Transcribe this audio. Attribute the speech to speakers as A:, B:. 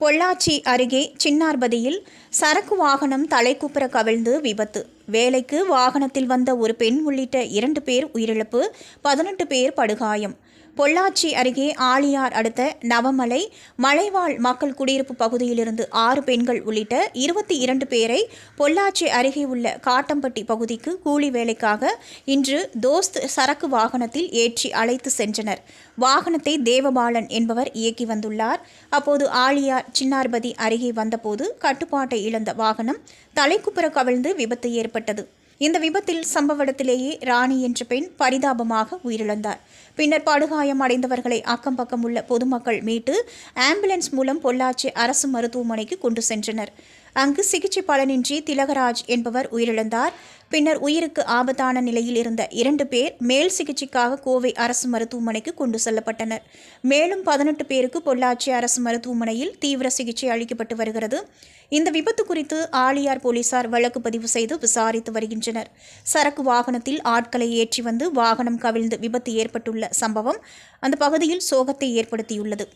A: பொள்ளாச்சி அருகே சின்னார்பதியில் சரக்கு வாகனம் தலைக்குப்புற கவிழ்ந்து விபத்து. வேலைக்கு வாகனத்தில் வந்த ஒரு பெண் உள்ளிட்ட இரண்டு பேர் உயிரிழப்பு பதினெட்டு பேர் படுகாயம். பொள்ளாச்சி அருகே ஆழியார் அடுத்த நவமலை மலைவாழ் மக்கள் குடியிருப்பு பகுதியிலிருந்து ஆறு பெண்கள் உள்ளிட்ட இருபத்தி இரண்டு பேரை பொள்ளாச்சி அருகே உள்ள காட்டம்பட்டி பகுதிக்கு கூலி வேலைக்காக இன்று தோஸ்த் சரக்கு வாகனத்தில் ஏற்றி அழைத்து சென்றனர். வாகனத்தை தேவபாலன் என்பவர் இயக்கி வந்துள்ளார். அப்போது ஆழியார் சின்னார்பதி அருகே வந்தபோது கட்டுப்பாட்டை இழந்த வாகனம் தலைக்குப்புற கவிழ்ந்து விபத்து ஏற்பட்டது இந்த விபத்தில் சம்பவ இடத்திலேயே ராணி என்ற பெண் பரிதாபமாக உயிரிழந்தார். பின்னர் படுகாயம் அடைந்தவர்களை அக்கம் பக்கம் உள்ள பொதுமக்கள் மீட்டு ஆம்புலன்ஸ் மூலம் பொள்ளாச்சி அரசு மருத்துவமனைக்கு கொண்டு சென்றனர். அங்கு சிகிச்சை பலனின்றி திலகராஜ் என்பவர் உயிரிழந்தார். பின்னர் உயிருக்கு ஆபத்தான நிலையில் இருந்த இரண்டு பேர் மேல் சிகிச்சைக்காக கோவை அரசு மருத்துவமனைக்கு கொண்டு செல்லப்பட்டனர். மேலும் பதினெட்டு பேருக்கு பொள்ளாச்சி அரசு மருத்துவமனையில் தீவிர சிகிச்சை அளிக்கப்பட்டு வருகிறது. இந்த விபத்து குறித்து ஆலியார் போலீசார் வழக்கு பதிவு செய்து விசாரித்து வருகின்றனர். சரக்கு வாகனத்தில் ஆட்களை ஏற்றி வந்து வாகனம் கவிழ்ந்து விபத்து ஏற்பட்டுள்ள சம்பவம் அந்த பகுதியில் சோகத்தை ஏற்படுத்தியுள்ளது.